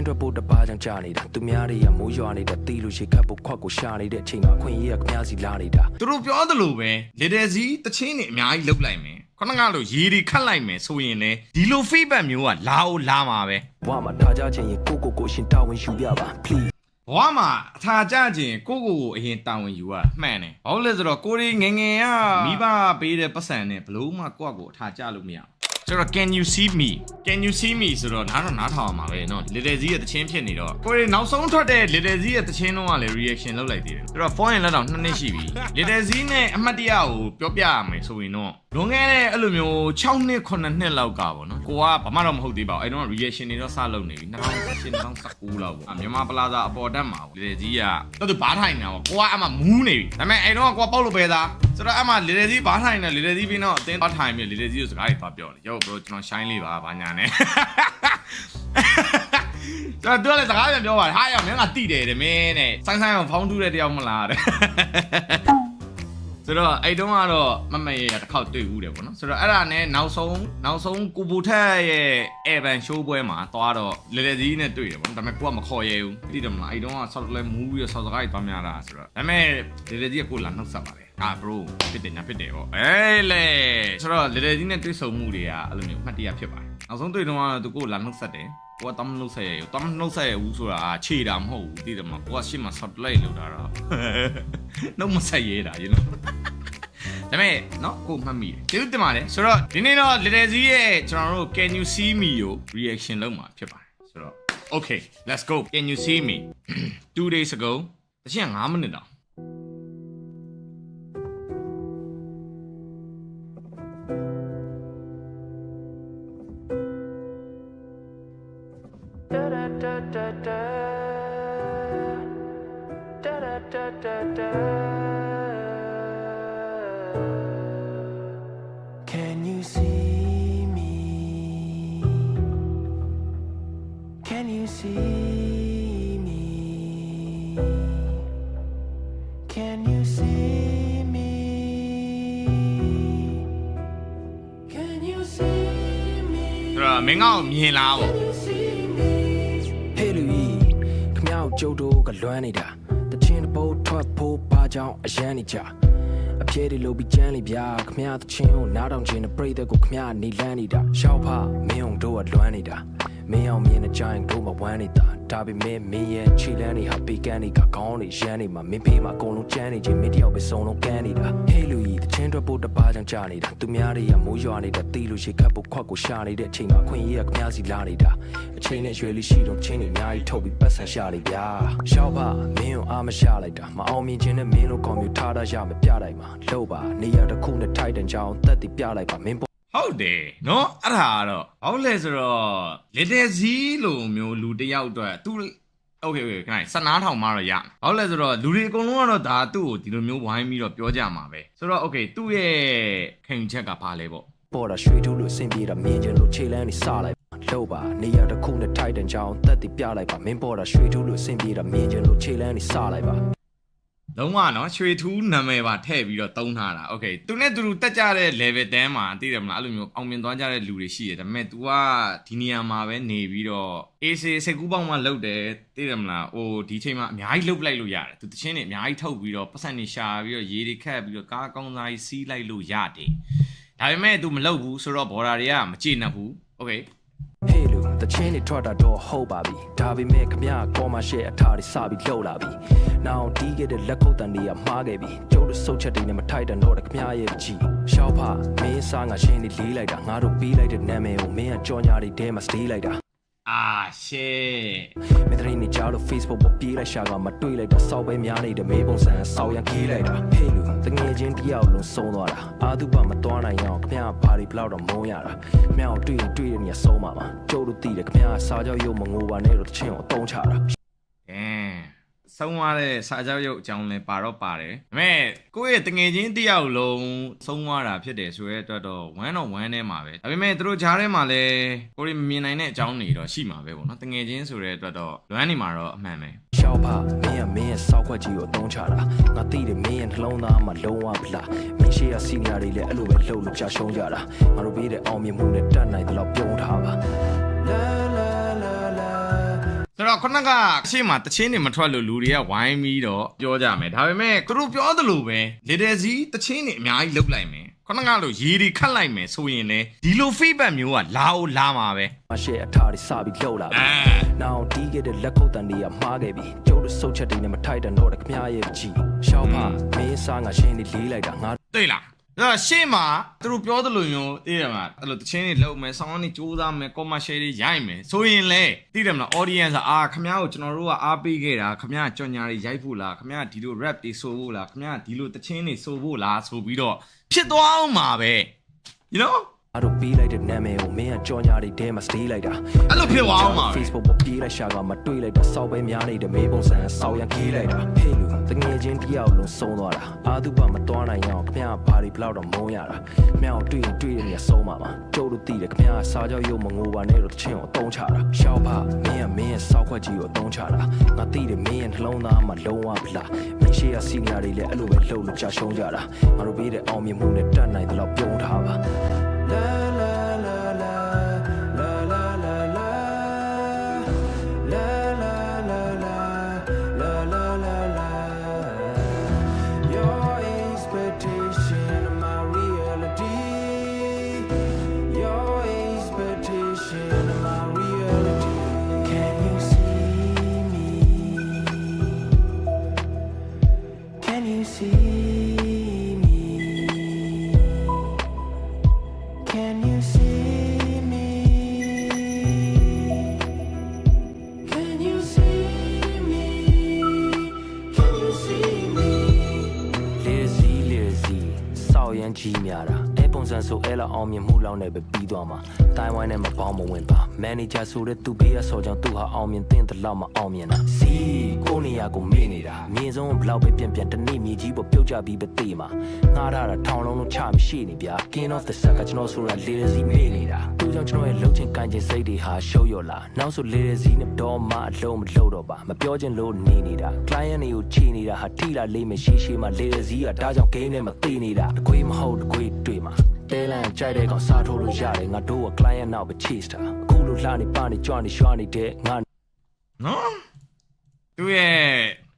ချင်းအတွက်ပို့တပားကြောင့်ကြာနေတာသူများတွေကမိုးရွာနေတာတီးလို့ရှိခတ်ဖို့ခွက်ကိုရှာနေတဲ့အချိန်မှာခွင့်ရကခမားစီလာနေတာသူတို့ပြောသလိုပဲလေတယ်စီတချင်းနေအများကြီးလုတ်လိုက်မယ်ခုနကလိုရေဒီခတ်လိုက်မယ်ဆိုရင်လေဒီလို feedback မျိုးကလာအောင်လာမှာပဲဘဝမှာထားကြခြင်းရင်ကိုကိုကိုရှင်တာဝန်ယူပြပါ please ဘဝမှာအထာကြခြင်းကိုယ့်ကိုယ်ကိုအရင်တာဝန်ယူရမှန်တယ်ဘာလို့လဲဆိုတော့ကိုရီငယ်ငယ်ကမိဘပေးတဲ့ပတ်စံနဲ့ဘလို့မှကိုယ့်ကိုယ်အထာကြလို့မရဘူး ကျွန်တော် can you see me can you see me ဆိုတော့နားတော့နားထောင်အောင်ပါပဲเนาะ little z ရဲ့တချင်းဖြစ်နေတော့ကိုရီနောက်ဆုံးထွက်တဲ့ little z ရဲ့တချင်းတော့ကလည်း reaction လုပ်လိုက်သေးတယ်ဆိုတော့ phone ရင်လက်တော့နှစ်နှစ်ရှိပြီ little z နဲ့အမှတ်တရကိုပြောပြရမယ်ဆိုရင်တော့ လွန်ခဲ့တဲ့အဲ့လိုမျိုး6နှစ်9နှစ်လောက်ကပေါ့နော်ကိုကဘာမှတော့မဟုတ်သေးပါဘူးအဲ့တော့ reaction တွေတော့စလုပ်နေပြီ2018 2019လောက်ပေါ့အမြန်မာပလာဇာအပေါ်တက်မှာပေါ့ little z ကတော်တော်ဘားထိုင်နေတာပေါ့ကိုကအမှမူးနေပြီဒါပေမဲ့အဲ့တော့ကိုကပေါက်လို့ပဲသားဆိုတော့အမှ little z ဘားထိုင်နေ little z ပြီးတော့အတင်းဘားထိုင်ပြီး little z ကိုစကားတွေသွားပြောတယ်ရော bro ကျွန်တော် shine လေးပါဘာညာနဲ့ကျွန်တော်တို့လည်းစကားပြန်ပြောပါတယ်ဟာရောက်မင်းကတိတယ်တဲ့မင်းတဲ့ဆိုင်းဆိုင်းအောင်ဖောင်းတူးတဲ့တယောက်မလားတဲ့ ဆိုတော့အဲ့တုန်းကတော့မမရေတစ်ခေါက်တွေ့ဦးတယ်ပေါ့နော်ဆိုတော့အဲ့ဒါနဲ့နောက်ဆုံးနောက်ဆုံးကိုပူထက်ရဲ့အဲဗန်ရှိုးပွဲမှာသွားတော့လေလေကြီးနဲ့တွေ့တယ်ပေါ့နော်ဒါပေမဲ့ကိုကမခေါ်ရဲဘူးသိတယ်မလားအဲ့တုန်းကဆောက်လဲမူးပြီးတော့ဆောက်စကားကြီးသွားများတာဆိုတော့ဒါပေမဲ့လေလေကြီးကကိုလာနှုတ်ဆက်ပါတယ်အာ bro ဖြစ်တယ်ညာဖြစ်တယ်ပေါ့အေးလေဆိုတော့လေလေကြီးနဲ့တွေ့ဆုံမှုတွေကအဲ့လိုမျိုးမှတ်တရဖြစ်ပါတယ်နောက်ဆုံးတွေ့တော့ကတော့သူကိုလာနှုတ်ဆက်တယ်ကိုကတမနှုတ်ဆက်ရတမနှုတ်ဆက်ရဘူးဆိုတာခြေတာမဟုတ်ဘူးသိတယ်မလားကိုကရှစ်မှာ shot play လောက်တာတော့နှုတ်မဆက်ရတာ you know ဒါပေမဲ့เนาะကိုမှတ်မိတယ်ကျေးဇူးတင်ပါတယ်ဆိုတော့ဒီနေ့တော့ little z ရဲ့ကျွန်တော်တို့ can you see me ကို reaction လုပ်မှာဖြစ်ပါတယ်ဆိုတော့ okay let's go can you see me 2 days ago တချင်9မိနစ်တော့ da da da da See me Can you see me Can you see me ဆိုတော့မင်းကောင်မြင်လားပေါ့ဟေးလူကြီးခမောက်ကျုပ်တို့ကလွမ်းနေတာတချင်းတစ်ပုတ်ထွက်ဖို့ပါကြောင်းအရန်နေကြအပြဲတွေလိုပြီးကြမ်းလိဗျာခမောက်တချင်းကိုနားတောင်ချင်းနဲ့ပြိသက်ကိုခမောက်နေလန်းနေတာရှောက်ဖမင်းအောင်တို့ကလွမ်းနေတာ မင်းအောင်မြင်တဲ့ကြိုင်တို့မဝမ်းနေတာဒါပေမဲ့မင်းရဲ့ခြေလန်းတွေဟာပေကန်တွေကခေါင်းတွေရမ်းနေမှာမင်းဖေးမှာအကုန်လုံးကြမ်းနေချင်းမင်းတယောက်ပဲစုံလုံးကန်းနေတာဟေးလူကြီးတချင်းထွက်ဖို့တပားကြောင့်ကြာနေတာသူများတွေကမိုးရွာနေတာတီးလို့ရှိခတ်ဖို့ခွက်ကိုရှာနေတဲ့အချိန်မှာခွင့်ရကခမောက်စီလာနေတာအချိန်နဲ့ရွယ်လေးရှိတော့ချင်းတွေအများကြီးထုတ်ပြီးပတ်ဆံရှာနေဗျာရှောက်ပါမင်းကိုအားမရှာလိုက်တာမအောင်မြင်ခြင်းနဲ့မင်းတို့ကွန်ပျူတာထားရမယ်ပြလိုက်မှာလို့ပါနေရာတစ်ခုနဲ့ထိုက်တန်ကြောင်တက်တည်ပြလိုက်ပါမင်းပေါ် ဟုတ်တယ်နော်အဲ့ဒါကတော့ဘာလို့လဲဆိုတော့ little z လိုမျိုးလူတစ်ယောက်အတွက်သူ okay okay ခဏစနားထောင်မှတော့ရဘာလို့လဲဆိုတော့လူတွေအကုန်လုံးကတော့ဒါသူ့ကိုဒီလိုမျိုးဝိုင်းပြီးတော့ပြောကြမှာပဲဆိုတော့ okay သူ့ရဲ့ခင်ချက်ကဘာလဲပေါ့ပေါ်တာရွှေထူးလို့အဆင်ပြေတာမြင်ခြင်းလို့ခြေလန်းနေစလိုက်လို့ပါနေရာတစ်ခုနဲ့ထိုက်တန်ကြောင်တက်တည်ပြလိုက်ပါမင်းပေါ်တာရွှေထူးလို့အဆင်ပြေတာမြင်ခြင်းလို့ခြေလန်းနေစလိုက်ပါ လုံးဝနော်ရွှေထူးနာမည်ပါထည့်ပြီးတော့တုံးထားတာ okay သူနဲ့သူတက်ကြတဲ့ level 10မှာသိတယ်မလားအဲ့လိုမျိုးအောင်မြင်သွားကြတဲ့လူတွေရှိတယ်ဒါပေမဲ့ तू ကဒီနေရာမှာပဲနေပြီးတော့ AC စိတ်ကူးပေါက်မှလုတ်တယ်သိတယ်မလားဟိုဒီချိန်မှာအများကြီးလုတ်ပလိုက်လို့ရတယ်သူတချင်းတွေအများကြီးထုတ်ပြီးတော့ပတ်စံတွေရှာပြီးတော့ရေတွေခတ်ပြီးတော့ကားကောင်းစားကြီးစီးလိုက်လို့ရတယ်ဒါပေမဲ့ तू မလုတ်ဘူးဆိုတော့ border တွေကမကျေနပ်ဘူး okay ဟေးလူတချင်းတွေထွက်တာတော့ဟုတ်ပါပြီဒါပေမဲ့ခမရကောမရှယ်အထာတွေစပြီးလှုပ်လာပြီနောက်တီးခဲ့တဲ့လက်ခုပ်တန်တွေကမှားခဲ့ပြီကျိုးတို့ဆုတ်ချက်တွေနဲ့မထိုက်တန်တော့တဲ့ခမရရဲ့ကြည့်ရှောက်ဖမင်းစားငါရှင်းနေလေးလိုက်တာငါတို့ပေးလိုက်တဲ့နာမည်ကိုမင်းကကြော်ညာတွေထဲမှာစတေးလိုက်တာ အာရှေ့မင်းတို့နေကြလို့ Facebook ပေါ်ပြေးလိုက်ရှာကမတွေ့လိုက်တာစောက်ပဲများနေတဲ့မေးပုံစံစောက်ရန်ခေးလိုက်တာဟေးလူတငယ်ချင်းတယောက်လုံးဆုံးသွားတာအာသူပမသွားနိုင်အောင်ခမရဘာတွေဘလောက်တော့မုန်းရတာခမရကိုတွေ့ရင်တွေ့တဲ့နေရာဆုံးပါမှာကျိုးတို့တည်တယ်ခမရစာကြောက်ရုပ်မငိုပါနဲ့တော့တချင်းကိုအတုံးချတာကဲ ဆုံးသွားတဲ့စာကြောက်ရုပ်အကြောင်းလဲပါတော့ပါတယ်ဒါပေမဲ့ကိုယ့်ရဲ့တငယ်ချင်းတစ်ယောက်လုံးဆုံးသွားတာဖြစ်တယ်ဆိုရဲအတွက်တော့ဝမ်းတော့ဝမ်းထဲမှာပဲဒါပေမဲ့သူတို့ဂျားထဲမှာလဲကိုရီမမြင်နိုင်တဲ့အကြောင်းတွေတော့ရှိမှာပဲပေါ့နော်တငယ်ချင်းဆိုတဲ့အတွက်တော့လွမ်းနေမှာတော့အမှန်ပဲရှောက်ဖမင်းကမင်းရဲ့စောက်ခွက်ကြီးကိုအတုံးချတာငါသိတယ်မင်းရဲ့နှလုံးသားမှာလုံးဝဗလားမင်းရှိရစီနီယာတွေလည်းအဲ့လိုပဲလှုပ်လို့ကြာရှုံးကြတာငါတို့ပေးတဲ့အောင်မြင်မှုနဲ့တတ်နိုင်တယ်လို့ပြုံးထားပါ လာလာလာလာစတော့ခုနကအရှိမတချင်းတွေမထွက်လို့လူတွေကဝိုင်းပြီးတော့ပြောကြမယ်ဒါပေမဲ့သူတို့ပြောသလိုပဲလေတယ်စီတချင်းတွေအများကြီးလုတ်လိုက်မယ်ခုနကလိုရေဒီခတ်လိုက်မယ်ဆိုရင်လေဒီလို feedback မျိုးကလာအောင်လာမှာပဲမရှေ့အထာတွေစပြီးလှုပ်လာပြီအဲနောက်တီးခဲ့တဲ့လက်ခုပ်တန်တွေကမှားခဲ့ပြီကျုပ်တို့စုတ်ချက်တွေနဲ့မထိုက်တန်တော့တဲ့ခမရရဲ့ကြည်ရှောက်ဖမင်းစားငါရှင်းနေလေးလိုက်တာငါတွေ့လား အဲ့တော့ရှေ့မှာသူတို့ပြောသလိုမျိုးသိတယ်မလားအဲ့လိုတချင်းတွေလုတ်မယ်ဆောင်းနေစူးစမ်းမယ် commercial တွေရိုက်မယ်ဆိုရင်လေသိတယ်မလား audience ကအာခမ ्या ကိုကျွန်တော်တို့ကအားပေးခဲ့တာခမ ्या ကြော်ညာတွေရိုက်ဖို့လားခမ ्या ဒီလို rap တွေဆိုဖို့လားခမ ्या ဒီလိုတချင်းတွေဆိုဖို့လားဆိုပြီးတော့ဖြစ်သွားအောင်မှာပဲ you know အဲ့တို့ပေးလိုက်တဲ့နာမည်ကိုမင်းကကြော်ညာတွေတဲမှာစတေးလိုက်တာအဲ့လိုဖြစ်သွားအောင်မှာပဲ Facebook ပေါ်ပြေးလိုက်ရှာကမတွေ့လိုက်တာစောက်ပဲများနေတဲ့မေးပုံစံစောက်ရန်ခေးလိုက်တာဟေးလူတငယ်ချင်းတယောက်လုံးဆုံးသွားတာအာသူပမတော်နိုင်အောင်ခင်ဗျားဘာဒီဘလောက်တော့မုန်းရတာခင်ဗျားကိုတွေ့ရင်တွေ့တဲ့နေရာဆုံးပါမှာကျုပ်တို့သိတယ်ခင်ဗျားစာကြောက်ရုပ်မငိုပါနဲ့လို့တချင်းကိုအတုံးချတာရှောက်ဖမင်းကမင်းရဲ့စောက်ခွက်ကြီးကိုအတုံးချတာငါသိတယ်မင်းရဲ့နှလုံးသားမှာလုံးဝဗလားမင်းရှိရစီနီယာတွေလည်းအဲ့လိုပဲလှုပ်လို့ကြာရှုံးကြတာငါတို့ပေးတဲ့အောင်မြင်မှုနဲ့တတ်နိုင်တယ်လို့ပြုံးထားပါ La la Cimyara. ပုံစံဆိုအဲလောက်အောင်မြင်မှုလောက်နဲ့ပဲပြီးသွားမှာတိုင်းဝိုင်းနဲ့မပေါင်းမဝင်ပါမန်နေဂျာဆိုတဲ့သူပေးရဆော်ကြောင့်သူဟာအောင်မြင်တဲ့တလောက်မအောင်မြင်တာစီကိုနေရာကိုမေ့နေတာမြင်ဆုံးဘလောက်ပဲပြန်ပြန်တနေ့မြေကြီးပေါ်ပြုတ်ကြပြီးပဲတေးမှာငားရတာထောင်လုံးလုံးချမရှိနေဗျာ King of the Sack ကကျွန်တော်ဆိုတာ lazy မေ့နေတာသူကြောင့်ကျွန်တော်ရဲ့လှုပ်ချင်ကန်ချင်စိတ်တွေဟာရှုပ်ရော်လာနောက်ဆို lazy နဲ့တော့မှအလုံးမလှုပ်တော့ပါမပြောချင်လို့နေနေတာ client တွေကိုချေနေတာဟာထိလာလိမ့်မယ်ရှိရှိမှ lazy ကဒါကြောင့် game နဲ့မသိနေတာတကွေးမဟုတ်တကွေးတွေ့မှာ တဲလန်ကြိုက်တဲ့ကောင်စားထိုးလို့ရတယ်ငါတို့က client နောက်ပဲ chase တာအခုလိုလှနေပနေကြွနေရွှာနေတဲ့ငါနော်သူရဲ့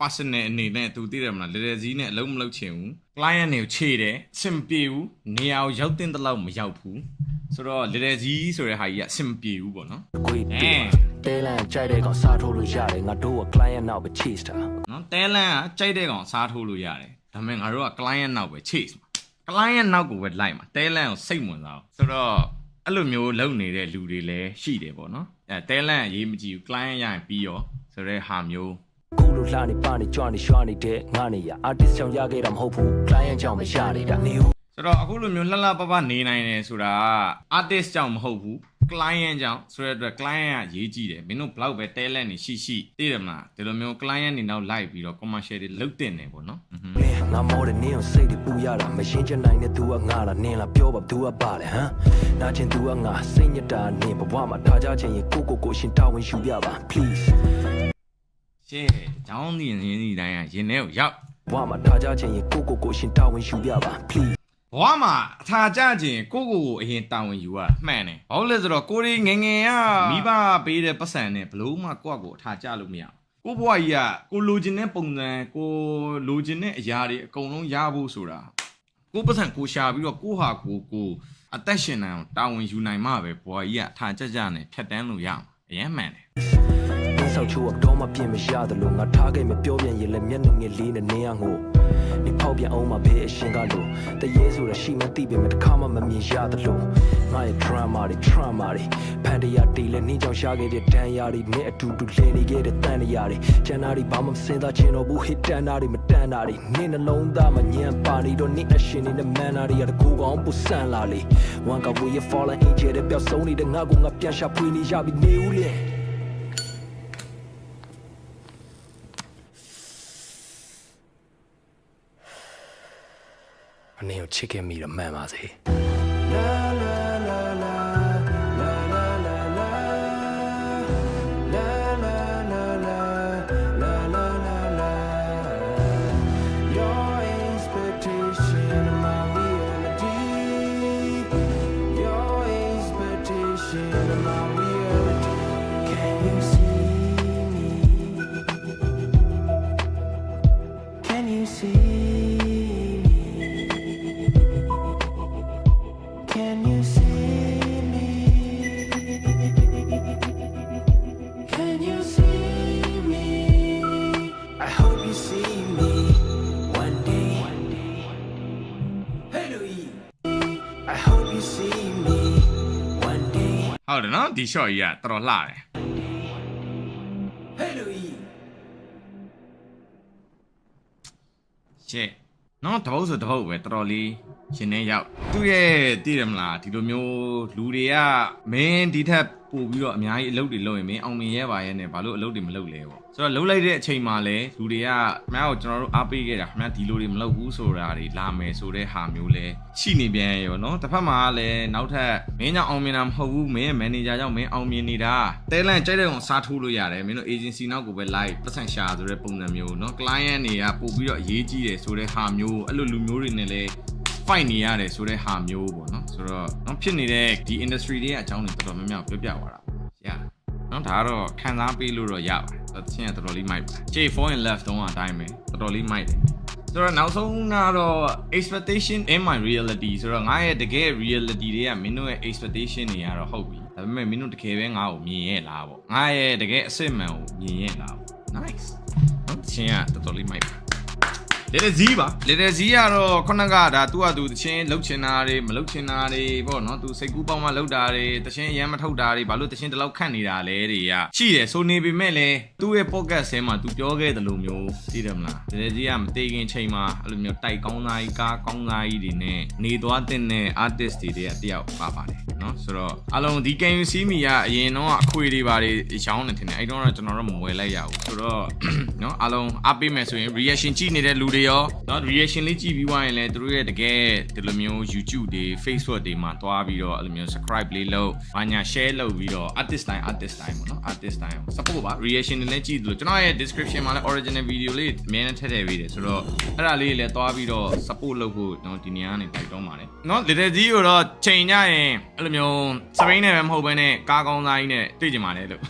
personal အနေနဲ့သူသိတယ်မလားလေလေစည်းနဲ့အလုံးမလုံးချင်ဘူး client တွေကိုခြေတယ်အဆင်မပြေဘူးနေရာကိုရောက်တဲ့တလောက်မရောက်ဘူးဆိုတော့လေလေစည်းဆိုတဲ့ဟာကြီးကအဆင်မပြေဘူးပေါ့နော်တကွေးတွေ့မှာတဲလန်ကြိုက်တဲ့ကောင်စားထိုးလို့ရတယ်ငါတို့က client နောက်ပဲ chase တာနော်တဲလန်ကကြိုက်တဲ့ကောင်စားထိုးလို့ရတယ်ဒါပေမဲ့ငါတို့က client နောက်ပဲ chase မှာ client နောက်ကိုပဲလိုက်မှာတဲလန်ကိုစိတ်ဝင်စားအောင်ဆိုတော့အဲ့လိုမျိုးလုပ်နေတဲ့လူတွေလည်းရှိတယ်ပေါ့နော်အဲတဲလန်အရေးမကြည့်ဘူး client ရရင်ပြီးရောဆိုတဲ့ဟာမျိုးခုလိုလှနေပနေကြွနေရွှာနေတဲ့ငါနေရ artist ကြောင့်ရခဲ့တာမဟုတ်ဘူး client ကြောင့်မရနေတာနေဦးဆိုတော့အခုလိုမျိုးလှလှပပနေနိုင်တယ်ဆိုတာက artist ကြောင့်မဟုတ်ဘူး client ကြောင့်ဆိုတဲ့အတွက် client ကရေးကြည့်တယ်မင်းတို့ဘလောက်ပဲ talent နေရှိရှိသိတယ်မလားဒီလိုမျိုး client နေနောက်လိုက်ပြီးတော့ commercial တွေလုပ်တင်တယ်ပေါ့နော်အဟွန်းန ငါမောတဲ့နင်းအောင်စိတ်တွေပူရတာမရှင်းချင်နိုင်တဲ့သူကငါလားနင်းလားပြောပါသူကပါလဲဟမ်နာချင်သူကငါစိတ်ညစ်တာနင်းဘဝမှာထားကြချင်ရင်ကိုကိုကိုရှင်တာဝန်ယူပြပါ please ရှေ့ကျောင်းဒီရင်းဒီတိုင်းကရင်ထဲကိုရောက်ဘဝမှာထားကြချင်ရင်ကိုကိုကိုရှင်တာဝန်ယူပြပါ please ဘဝမှာအထာကြခြင်းကိုကိုကိုအရင်တာဝန်ယူရမှန်တယ်။ဘာလို့လဲဆိုတော့ကိုရီငငယ်ကမိဘပေးတဲ့ပတ်စံနဲ့ဘလို့မှကိုယ့်ကိုအထာကြလို့မရဘူး ကိုဘဝကြီးကကိုလိုချင်တဲ့ပုံစံကိုလိုချင်တဲ့အရာတွေအကုန်လုံးရဖို့ဆိုတာကိုပတ်စံကိုရှာပြီးတော့ကိုဟာကိုကိုအသက်ရှင်နိုင်အောင်တာဝန်ယူနိုင်မှပဲဘဝကြီးကအထာကြကြနဲ့ဖြတ်တန်းလို့ရမှာအရင်မှန်တယ်နင်းဆောက်ချိုးတော့မပြင်းမရတယ်လို့ငါထားခဲ့မပြောပြန်ရင်လည်းမျက်နှာငယ်လေးနဲ့နင်းရငို့ နေပေါက်ပြန်အောင်မဘေးအရှင်ကလို့တရေဆိုတာရှိမှသိပေမဲ့တစ်ခါမှမမြင်ရတယ်လို့ငါရဲ့ drama တွေ trauma တွေဖန်တရားတီလည်းနင်းကြောင်ရှာခဲ့တဲ့တန်ရာတွေနဲ့အတူတူလဲနေခဲ့တဲ့တန်ရာတွေကျန်တာတွေဘာမှမစင်သားချင်တော့ဘူး hit တန်တာတွေမတန်တာတွေနင်းနှလုံးသားမညံပါနေတော့နင်းအရှင်နေနဲ့မန်နာတွေကတကူကောင်းပူဆန်လာလေဝန်ကဝေး fallen angel တဲ့ပျောက်ဆုံးနေတဲ့ငါကငါပြန်ရှာဖွေနေရပြီနေဦးလေ အနင်ကိုချစ်ခင်မိတော့မှန်ပါစေ။ Can you see? ဟုတ်တယ်နော်ဒီ shot ကြီးကတော်တော်လှတယ်ရှင်းနော်တပုတ်ဆိုတပုတ်ပဲတော်တော်လေးရှင်နေရောက်သူရဲ့တည်တယ်မလားဒီလိုမျိုးလူတွေကမင်းဒီထက် ပို့ပြီးတော့အများကြီးအလုပ်တွေလုပ်ရင်မင်းအောင်မြင်ရဲပါရဲ့နဲ့ဘာလို့အလုပ်တွေမလုပ်လဲပေါ့ဆိုတော့လှုပ်လိုက်တဲ့အချိန်မှာလဲလူတွေကခင်ဗျားကိုကျွန်တော်တို့အားပေးခဲ့တာခင်ဗျားဒီလိုတွေမလုပ်ဘူးဆိုတာတွေလာမယ်ဆိုတဲ့ဟာမျိုးလဲရှိနေပြန်ရောနော်တစ်ဖက်မှာလည်းနောက်ထပ်မင်းကြောင့်အောင်မြင်တာမဟုတ်ဘူးမင်းရဲ့မန်နေဂျာကြောင့်မင်းအောင်မြင်နေတာတဲလန့်ကြိုက်တဲ့ကောင်စားထိုးလို့ရတယ်မင်းတို့ agency နောက်ကိုပဲ live ပတ်စံရှာဆိုတဲ့ပုံစံမျိုးနော် client တွေကပို့ပြီးတော့အရေးကြီးတယ်ဆိုတဲ့ဟာမျိုးအဲ့လိုလူမျိုးတွေနဲ့လဲ fight နေရတယ်ဆိုတဲ့ဟာမျိုးပေါ့နော်ဆိုတော့နော်ဖြစ်နေတဲ့ဒီ industry တွေကအကြောင်းတွေတော်တော်များများပြောပြသွားတာပေါ့ရနော်ဒါကတော့ခံစားပေးလို့တော့ရပါတယ်သချင်းကတော်တော်လေးမိုက်ပါ J4 in left တုံးအတိုင်းပဲတော်တော်လေးမိုက်တယ်ဆိုတော့နောက်ဆုံးကတော့ expectation in my reality ဆိုတော့ငါရဲ့တကယ် reality တွေကမင်းတို့ရဲ့ expectation တွေကတော့ဟုတ်ပြီဒါပေမဲ့မင်းတို့တကယ်ပဲငါ့ကိုမြင်ရဲ့လားပေါ့ငါရဲ့တကယ်အစစ်မှန်ကိုမြင်ရဲ့လားပေါ့ nice နော်သချင်းကတော်တော်လေးမိုက်ပါ လေတဇီးပါလေတဇီးကတော့ခုနကဒါသူ့ဟာသူတချင်းလှုပ်ချင်တာတွေမလှုပ်ချင်တာတွေပေါ့နော်သူစိတ်ကူးပေါက်မှလှုပ်တာတွေတချင်းအရမ်းမထုတ်တာတွေဘာလို့တချင်းတလောက်ခန့်နေတာလဲတွေကရှိတယ်ဆိုနေပေမဲ့လည်းသူ့ရဲ့ podcast ဆဲမှာသူပြောခဲ့တယ်လို့မျိုးသိတယ်မလားလေတဇီးကမတေခင်ချိန်မှာအဲ့လိုမျိုးတိုက်ကောင်းသားကြီးကားကောင်းသားကြီးတွေနဲ့နေသွားတဲ့ artist တွေတဲ့တယောက်ပါပါတယ်နော်ဆိုတော့အလုံးဒီ can you see me ကအရင်တော့အခွေတွေပါတယ်ရောင်းနေတယ်အဲ့တော့ကျွန်တော်တို့မဝယ်လိုက်ရဘူးဆိုတော့နော်အလုံးအပေးမယ်ဆိုရင် reaction ကြည့်နေတဲ့လူတွေရောနော် reaction လေးကြည့်ပြီးွားရင်လည်းသူတို့ရဲ့တကယ်ဒီလိုမျိုး YouTube တွေ Facebook တွေမှာတွားပြီးတော့အဲ့လိုမျိုး subscribe လေးလုပ်ဘာညာ share လုပ်ပြီးတော့ artist time artist time ပေါ့နော် artist time ကို support ပါ reaction တွေလည်းကြည့်သလိုကျွန်တော်ရဲ့ description မှာလည်း original video လေးအများနဲ့ထည့်ထည့်ပေးတယ်ဆိုတော့အဲ့ဒါလေးလည်းတွားပြီးတော့ support လုပ်ဖို့နော်ဒီနေရာကနေတိုက်တွန်းပါတယ်နော် little G ကိုတော့ချိန်ညရင်အဲ့လိုမျိုး screen နဲ့ပဲမဟုတ်ဘဲနဲ့ကားကောင်းသားကြီးနဲ့တွေ့ကြမှာလေလို့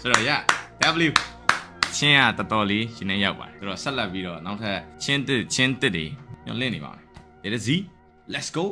ဆိုတော့ yeah W ချင်းကတော်တော်လေးရှင်နေရောက်ပါတယ်ဆိုတော့ဆက်လက်ပြီးတော့နောက်ထပ်ချင်းတစ်ချင်းတစ်တွေညှို့လင့်နေပါမယ် Little Z let's go